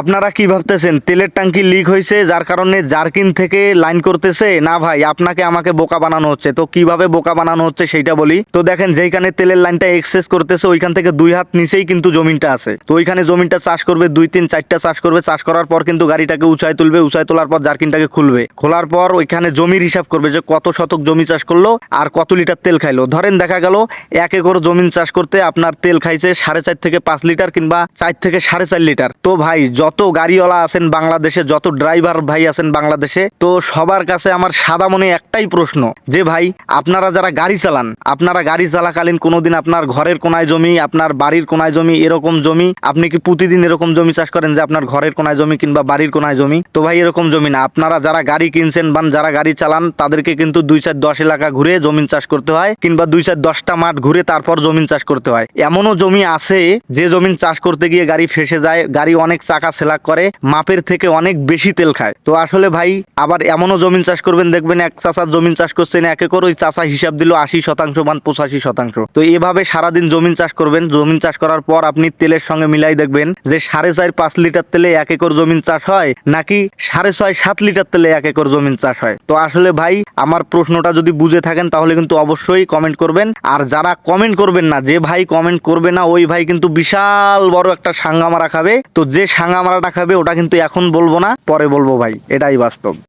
আপনারা কি ভাবতেছেন, তেলের ট্যাঙ্কি লিক হয়েছে, যার কারণে জার্কিন থেকে লাইন করতেছে? না ভাই, আপনাকে আমাকে বোকা বানানো হচ্ছে। তো কীভাবে বোকা বানানো হচ্ছে সেইটা বলি। তো দেখেন যেখানে তেলের লাইনটা এক্সেস করতেছে, ওইখান থেকে দুই হাত নিচেই কিন্তু জমিনটা আছে। তো ওইখানে জমিনটা চাষ করবে, দুই তিন চারটা চাষ করবে। চাষ করার পর কিন্তু গাড়িটাকে উঁচায় তুলবে, উঁচায় তোলার পর জার্কিনটাকে খুলবে। খোলার পর ওইখানে জমির হিসাব করবে যে কত শতক জমি চাষ করল আর কত লিটার তেল খাইলো। ধরেন দেখা গেল, এক একর জমিন চাষ করতে আপনার তেল খাইছে সাড়ে চার থেকে পাঁচ লিটার কিংবা চার থেকে সাড়ে চার লিটার। তো ভাই, যত গাড়িওয়ালা আছেন বাংলাদেশে, যত ড্রাইভার ভাই আছেন বাংলাদেশে, তো সবার কাছে আমার সাদা মনে একটাই প্রশ্ন, যে ভাই, আপনারা যারা গাড়ি চালান, আপনারা গাড়ি চালাকালীন কোনোদিন আপনার ঘরের কোনায় জমি, আপনার বাড়ির কোনায় জমি, এরকম জমি, আপনি কি প্রতিদিন এরকম জমি চাষ করেন যে আপনার ঘরের কোনায় জমি কিংবা বাড়ির কোনায় জমি? তো ভাই, এরকম জমি না। আপনারা যারা গাড়ি কিনছেন বা যারা গাড়ি চালান, তাদেরকে কিন্তু দুই চার দশ এলাকা ঘুরে জমিন চাষ করতে হয়, কিংবা দুই চার দশটা মাঠ ঘুরে তারপর জমিন চাষ করতে হয়। এমনও জমি আছে, যে জমিন চাষ করতে গিয়ে গাড়ি ফেসে যায়, গাড়ি অনেক চাকা সেলাক করে, মাপের থেকে অনেক বেশি তেল খায়। তো আসলে ভাই, আবার এমনও জমিন চাষ করবেন, দেখবেন এক চাষার জমিন চাষ করছেন, এক একর ওই চাষা হিসাব দিল আশি শতাংশ মান পঁচাশি শতাংশ। তো এভাবে সারাদিন জমিন চাষ করবেন, জমিন চাষ করার পর আপনি তেলের সঙ্গে মিলাই দেখবেন যে সাড়ে চার পাঁচ লিটার তেলে এক একর জমিন চাষ হয়, নাকি সাড়ে ছয় সাত লিটার তেলে এক একর জমিন চাষ হয়? তো আসলে ভাই, আমার প্রশ্নটা যদি বুঝে থাকেন, তাহলে কিন্তু অবশ্যই কমেন্ট করবেন। আর যারা কমেন্ট করবেন না, যে ভাই কমেন্ট করবে না, ওই ভাই কিন্তু বিশাল বড় একটা সাঙ্গামারা খাবে। তো যে সাঙ্গামারাটা খাবে ওটা কিন্তু এখন বলব না পরে বলব ভাই এটাই বাস্তব।